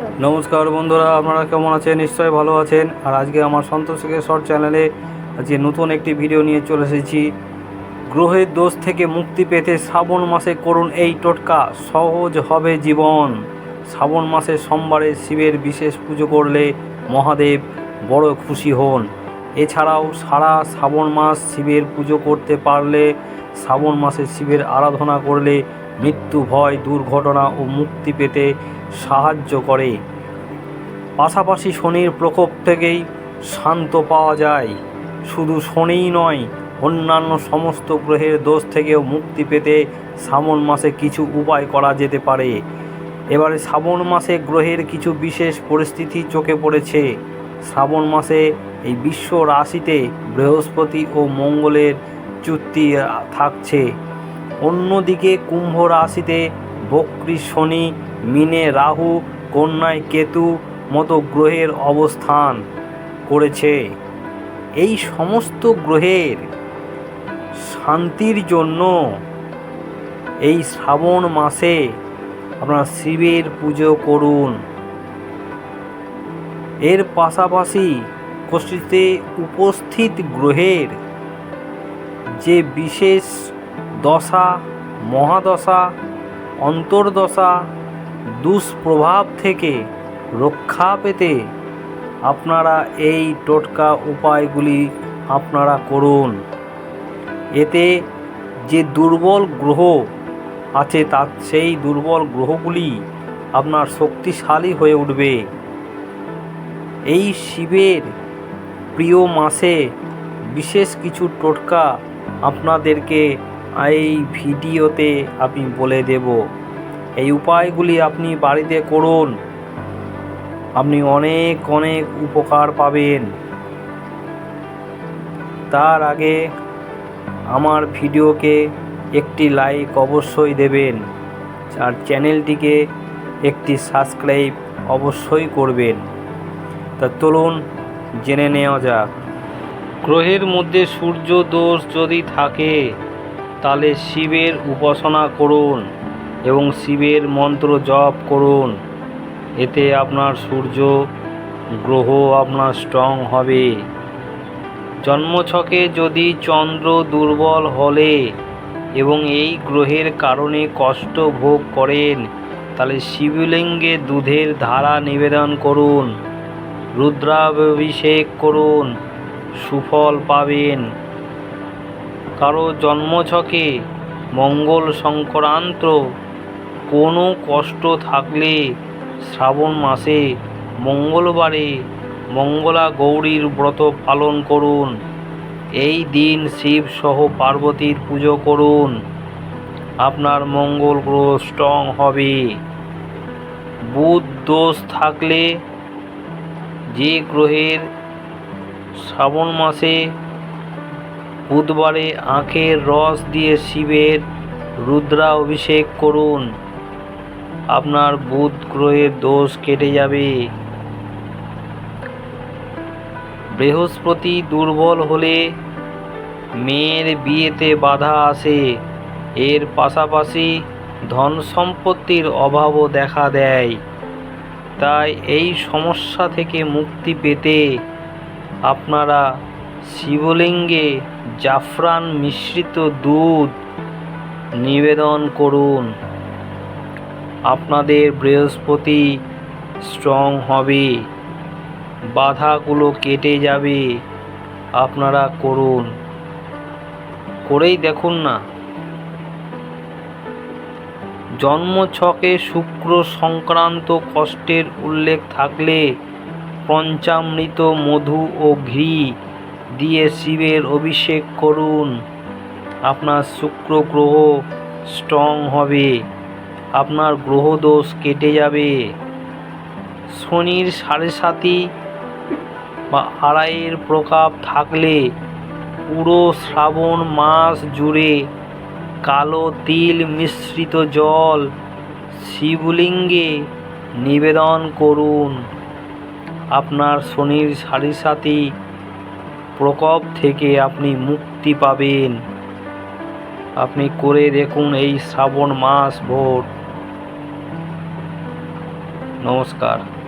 নমস্কার বন্ধুরা, আপনারা কেমন আছেন? নিশ্চয়ই ভালো আছেন। আর আজকে আমার সন্তোষকে শর্ট চ্যানেলে আজকে নতুন একটি ভিডিও নিয়ে চলে এসেছি। গ্রহের দোষ থেকে মুক্তি পেতে শ্রাবণ মাসে করুন এই টোটকা। সহজ হবে জীবন। শ্রাবণ মাসে সোমবারে শিবের বিশেষ পুজো করলে মহাদেব বড় খুশি হন। এছাড়াও সারা শ্রাবণ মাস শিবের পুজো করতে পারলে, শ্রাবণ মাসে শিবের আরাধনা করলে মৃত্যু, ভয়, দুর্ঘটনা ও মুক্তি পেতে সাহায্য করে। পাশাপাশি শনির প্রকোপ থেকেই শান্ত পাওয়া যায়। শুধু শনিই নয়, অন্যান্য সমস্ত গ্রহের দোষ থেকেও মুক্তি পেতে শ্রাবণ মাসে কিছু উপায় করা যেতে পারে। এবারে শ্রাবণ মাসে গ্রহের কিছু বিশেষ পরিস্থিতি চোখে পড়েছে। শ্রাবণ মাসে এই বিশ্ব রাশিতে বৃহস্পতি ও মঙ্গলের চুক্তি থাকছে। অন্যদিকে কুম্ভ রাশিতে বক্রী শনি, মিনে রাহু, কন্যায় কেতু মতো গ্রহের অবস্থান করেছে। এই সমস্ত গ্রহের শান্তির জন্য এই শ্রাবণ মাসে আপনারা শিবের পুজো করুন। এর পাশাপাশি কোষ্ঠীতে উপস্থিত গ্রহের যে বিশেষ দশা, মহাদশা, অন্তর্দশা, দুষ্প্রভাব থেকে রক্ষা পেতে আপনারা এই টোটকা উপায়গুলি আপনারা করুন। এতে যে দুর্বল গ্রহ আছে তা, সেই দুর্বল গ্রহগুলি আপনার শক্তিশালী হয়ে উঠবে। এই শিবের প্রিয় মাসে বিশেষ কিছু টোটকা আপনাদেরকে এই ভিডিওতে আমি বলে দেব, এই উপায়গুলি আপনি বাড়িতে করুন। আপনি অনেক অনেক উপকার পাবেন। তার আগে আমার ভিডিওকে একটি লাইক অবশ্যই দেবেন আর চ্যানেলটিকে একটি সাবস্ক্রাইব অবশ্যই করবেন। তা চলুন জেনে নেওয়া যাক। গ্রহের মধ্যে সূর্য দোষ যদি থাকে তাহলে শিবের উপাসনা করুন এবং শিবের মন্ত্র জপ করুন। এতে আপনার সূর্য গ্রহ আপনার স্ট্রং হবে। জন্মছকে যদি চন্দ্র দুর্বল হলে এবং এই গ্রহের কারণে কষ্ট ভোগ করেন, তাহলে শিবলিঙ্গে দুধের ধারা নিবেদন করুন, রুদ্রাভিষেক করুন, সুফল পাবেন। কারও জন্মছকে মঙ্গল সংক্রান্ত কোনো কষ্ট থাকলে শ্রাবণ মাসে মঙ্গলবারে মঙ্গলা গৌরীর ব্রত পালন করুন। এই দিন শিব সহ পার্বতীর পুজো করুন। আপনার মঙ্গল গ্রহ স্ট্রং হবে। বুধ দোষ থাকলে যে গ্রহের শ্রাবণ মাসে বুধবারে আখের রস দিয়ে শিবের রুদ্রা অভিষেক করুন। আপনার বুধ গ্রহের দোষ কেটে যাবে। বৃহস্পতি দুর্বল হলে মেয়ের বিয়েতে বাধা আসে। এর পাশাপাশি ধন সম্পত্তির অভাবও দেখা দেয়। তাই এই সমস্যা থেকে মুক্তি পেতে আপনারা শিবলিঙ্গে জাফরান মিশ্রিত দুধ নিবেদন করুন। আপনাদের বৃহস্পতি স্ট্রং হবে। বাধাগুলো কেটে যাবে। আপনারা করুন। করেই দেখুন না। জন্মছকে শুক্র সংক্রান্ত কষ্টের উল্লেখ থাকলে পঞ্চামৃত, মধু ও ঘি দিয়ে শিবের অভিষেক করুন। আপনার শুক্র গ্রহ স্ট্রং হবে। আপনার গ্রহ দোষ কেটে যাবে। শনির সাড়ে সাতি বা আড়াইয়ের প্রকাপ থাকলে পুরো শ্রাবণ মাস জুড়ে কালো তিল মিশ্রিত জল শিবলিঙ্গে নিবেদন করুন। আপনার শনির সাড়ে সাতি প্রকোপ থেকে আপনি মুক্তি পাবেন। আপনি করে দেখুন এই শ্রাবণ মাস ভোট নমস্কার।